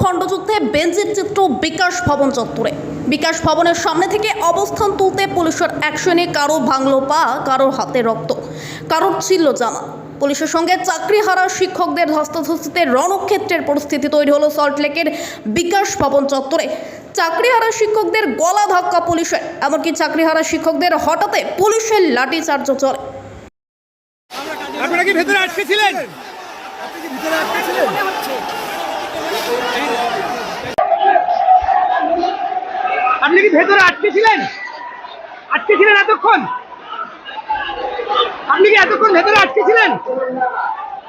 খণ্ডযুদ্ধে বেঞ্জির চিত্র বিকাশ ভবন চত্বরে। বিকাশ ভবনের সামনে থেকে অবস্থান তুলতে পুলিশের অ্যাকশনে কারও ভাঙলো পা কারোর হাতে রক্ত কারোর ছিল জামা। পুলিশের সঙ্গে চাকরি হারা শিক্ষকদের ধস্তাধস্তিতে রণক্ষেত্রের পরিস্থিতি তৈরি হলো সল্টলেকের বিকাশ ভবন চত্বরে। চাকরিহারা শিক্ষকদের গলা ধাক্কা পুলিশের এমনকি চাকরিহারা শিক্ষকদের হঠাতে পুলিশের লাঠিচার্জ চলে। আপনারা কি ভেতরে আটকে ছিলেন? আপনি কি ভেতরে আটকে ছিলেন? আটকে ছিলেন এতক্ষণ? আপনি কি এতক্ষণ ভেতরে আটকে ছিলেন?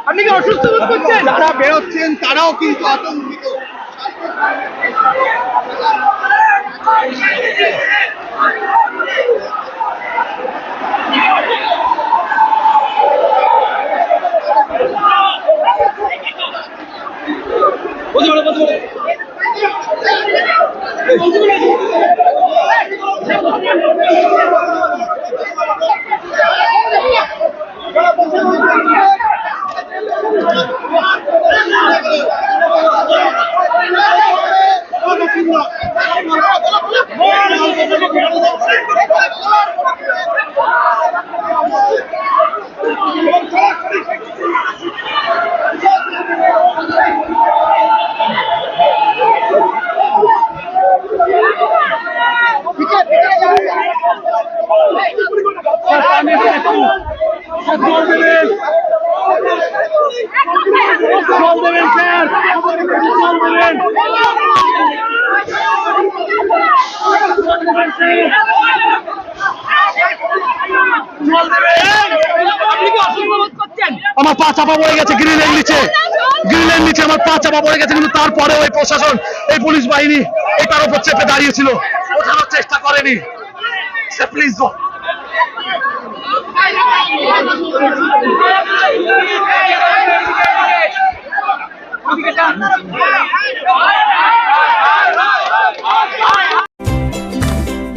আপনি কি অসুস্থ বোধ করছেন? যারা বেরোচ্ছেন, তারাও কিন্তু আতঙ্কিত। আপনি কি আমার পা চাপা পড়ে গেছে গ্রিলের নিচে। গ্রিলের নিচে আমার পা চাপা পড়ে গেছে, কিন্তু তারপরে ওই প্রশাসন, এই পুলিশ বাহিনী এই তার উপর চেপে দাঁড়িয়েছিল। ওঠানোর চেষ্টা করেনি। সে প্লিজ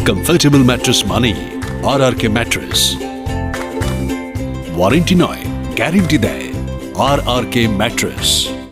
कंफर्टेबल मैट्रेस मानिए R R K mattress warranty नॉय guarantee दे आर आर के मैट्रेस